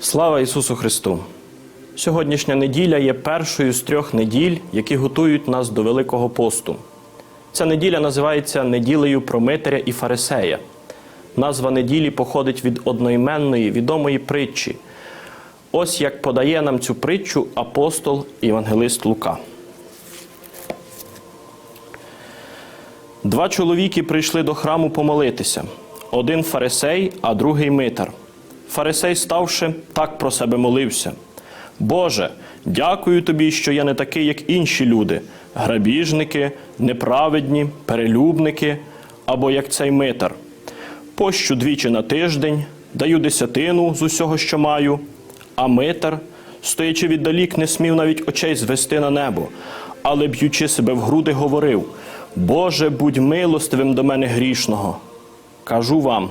Слава Ісусу Христу! Сьогоднішня неділя є першою з трьох неділь, які готують нас до Великого посту. Ця неділя називається неділею про Митаря і Фарисея. Назва неділі походить від одноіменної відомої притчі. Ось як подає нам цю притчу апостол Євангелист Лука. Два чоловіки прийшли до храму помолитися: один фарисей, а другий митар. Фарисей, ставши, так про себе молився: Боже, дякую тобі, що я не такий, як інші люди, грабіжники, неправедні, перелюбники або як цей митар. Пощу двічі на тиждень, даю десятину з усього, що маю, а митар, стоячи віддалік, не смів навіть очей звести на небо, але б'ючи себе в груди, говорив: Боже, будь милостивим до мене грішного. Кажу вам,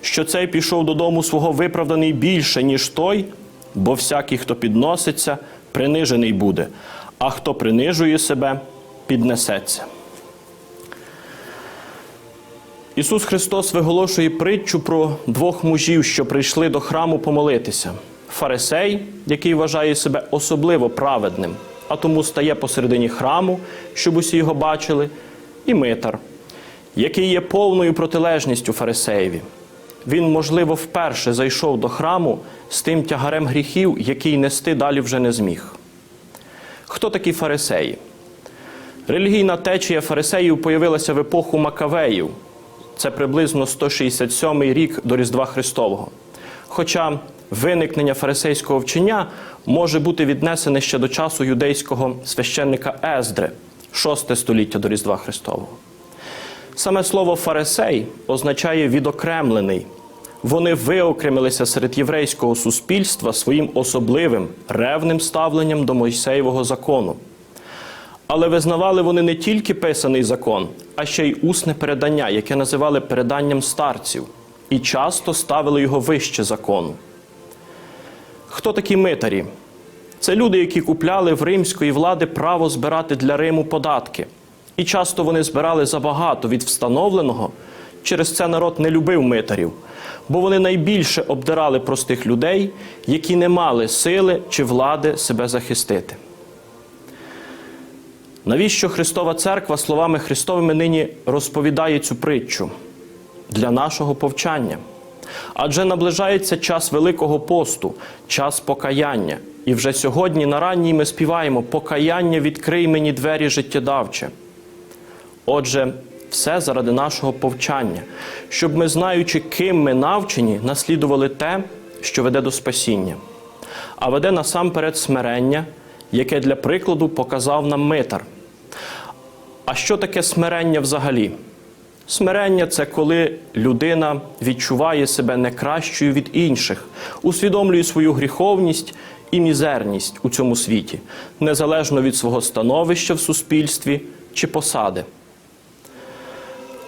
що цей пішов додому свого виправданий більше, ніж той, бо всякий, хто підноситься, принижений буде, а хто принижує себе, піднесеться. Ісус Христос виголошує притчу про двох мужів, що прийшли до храму помолитися. Фарисей, який вважає себе особливо праведним, а тому стає посередині храму, щоб усі його бачили, і митар, який є повною протилежністю фарисеєві. Він, можливо, вперше зайшов до храму з тим тягарем гріхів, який нести далі вже не зміг. Хто такі фарисеї? Релігійна течія фарисеїв появилася в епоху Макавеїв. Це приблизно 167 рік до Різдва Христового. Хоча виникнення фарисейського вчення може бути віднесене ще до часу юдейського священника Ездри, 6 століття до Різдва Христового. Саме слово фарисей означає відокремлений. Вони виокремилися серед єврейського суспільства своїм особливим ревним ставленням до Мойсеєвого закону. Але визнавали вони не тільки писаний закон, а ще й усне передання, яке називали переданням старців, і часто ставили його вище закону. Хто такі митарі? Це люди, які купляли в римської влади право збирати для Риму податки. І часто вони збирали забагато від встановленого. Через це народ не любив митарів, бо вони найбільше обдирали простих людей, які не мали сили чи влади себе захистити. Навіщо Христова Церква словами Христовими нині розповідає цю притчу для нашого повчання? Адже наближається час Великого посту, час покаяння. І вже сьогодні на ранній ми співаємо Покаяння відкрий мені двері життєдавче. Отже, все заради нашого повчання, щоб ми, знаючи, ким ми навчені, наслідували те, що веде до спасіння, а веде насамперед смирення, яке для прикладу показав нам митар. А що таке смирення взагалі? Смирення це коли людина відчуває себе не кращою від інших, усвідомлює свою гріховність і мізерність у цьому світі, незалежно від свого становища в суспільстві чи посади.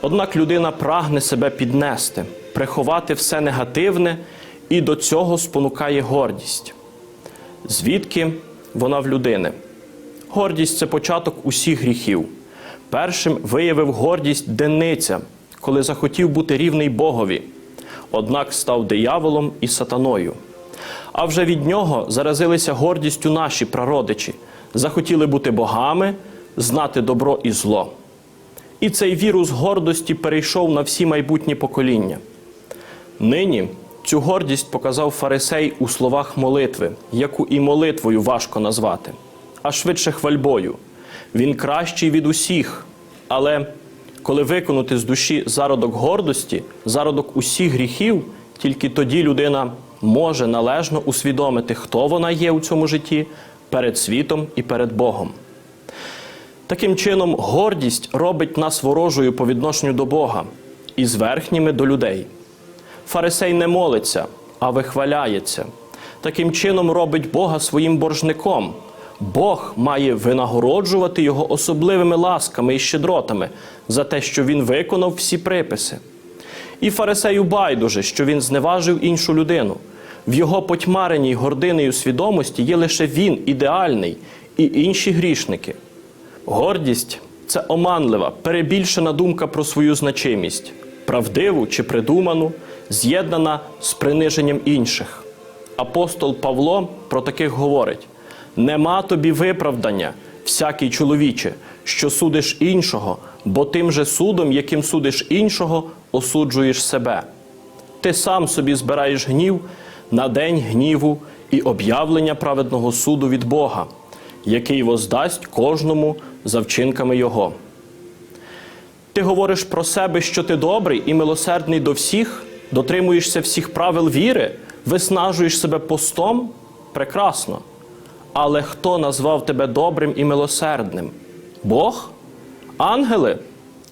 Однак людина прагне себе піднести, приховати все негативне і до цього спонукає гордість. Звідки вона в людини? Гордість це початок усіх гріхів. Першим виявив гордість Дениця, коли захотів бути рівний Богові, однак став дияволом і сатаною. А вже від нього заразилися гордістю наші прародичі, захотіли бути богами, знати добро і зло. І цей вірус гордості перейшов на всі майбутні покоління. Нині цю гордість показав фарисей у словах молитви, яку і молитвою важко назвати, а швидше хвальбою. Він кращий від усіх, але коли виконати з душі зародок гордості, зародок усіх гріхів, тільки тоді людина може належно усвідомити, хто вона є у цьому житті перед світом і перед Богом. Таким чином, гордість робить нас ворожою по відношенню до Бога і зверхніми до людей. Фарисей не молиться, а вихваляється. Таким чином робить Бога своїм боржником. Бог має винагороджувати його особливими ласками і щедротами за те, що він виконав всі приписи. І фарисею байдуже, що він зневажив іншу людину. В його потьмареній гординею свідомості є лише він ідеальний і інші грішники. Гордість це оманлива, перебільшена думка про свою значимість, правдиву чи придуману, з'єднана з приниженням інших. Апостол Павло про таких говорить: нема тобі виправдання, всякий чоловіче, що судиш іншого, бо тим же судом, яким судиш іншого, осуджуєш себе. Ти сам собі збираєш гнів на день гніву і об'явлення праведного суду від Бога, який воздасть кожному за вчинками Його. Ти говориш про себе, що ти добрий і милосердний до всіх, дотримуєшся всіх правил віри, виснажуєш себе постом прекрасно. Але хто назвав тебе добрим і милосердним? Бог? Ангели?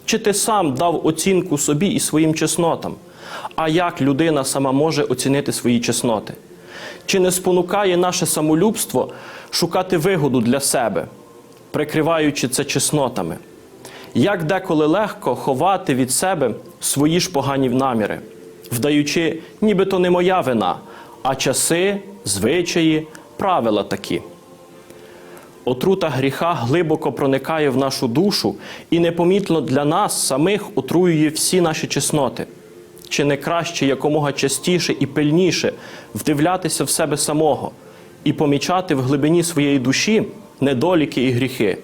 Чи ти сам дав оцінку собі і своїм чеснотам? А як людина сама може оцінити свої чесноти? Чи не спонукає наше самолюбство шукати вигоду для себе, прикриваючи це чеснотами? Як деколи легко ховати від себе свої ж погані наміри, вдаючи, ніби то не моя вина, а часи, звичаї, правила такі. Отрута гріха глибоко проникає в нашу душу і непомітно для нас самих отруює всі наші чесноти. Чи не краще якомога частіше і пильніше вдивлятися в себе самого і помічати в глибині своєї душі недоліки і гріхи,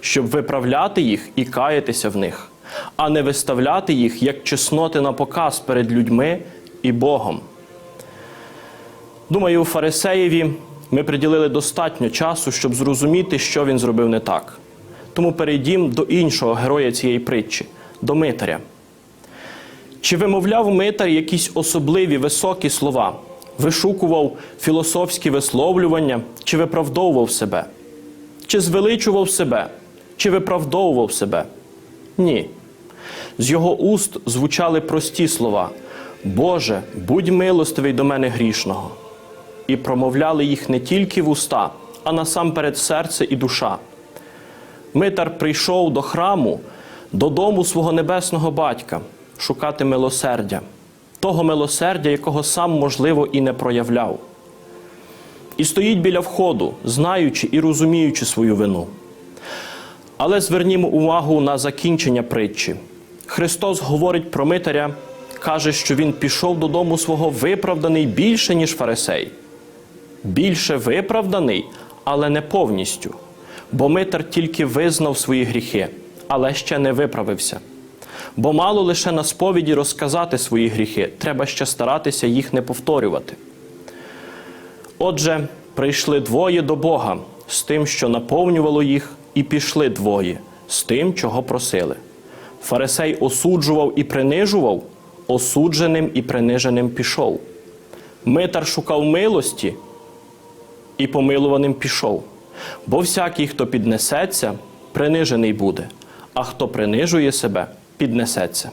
щоб виправляти їх і каятися в них, а не виставляти їх як чесноти на показ перед людьми і Богом. Думаю, у фарисеєві ми приділили достатньо часу, щоб зрозуміти, що він зробив не так. Тому перейдімо до іншого героя цієї притчі, до Митаря. Чи вимовляв Митар якісь особливі високі слова, вишукував філософські висловлювання, чи виправдовував себе? Чи звеличував себе, чи виправдовував себе? Ні. З його уст звучали прості слова: Боже, будь милостивий до мене грішного. І промовляли їх не тільки в уста, а насамперед серце і душа. Митар прийшов до храму, додому свого небесного батька, шукати милосердя, того милосердя, якого сам, можливо, і не проявляв. І стоїть біля входу, знаючи і розуміючи свою вину. Але звернімо увагу на закінчення притчі. Христос говорить про Митаря, каже, що він пішов додому свого виправданий більше, ніж фарисей. Більше виправданий, але не повністю. Бо Митар тільки визнав свої гріхи, але ще не виправився. Бо мало лише на сповіді розказати свої гріхи, треба ще старатися їх не повторювати. Отже, прийшли двоє до Бога з тим, що наповнювало їх, і пішли двоє з тим, чого просили. Фарисей осуджував і принижував, осудженим і приниженим пішов. Митар шукав милості і помилуваним пішов. Бо всякий, хто піднесеться, принижений буде, а хто принижує себе, піднесеться.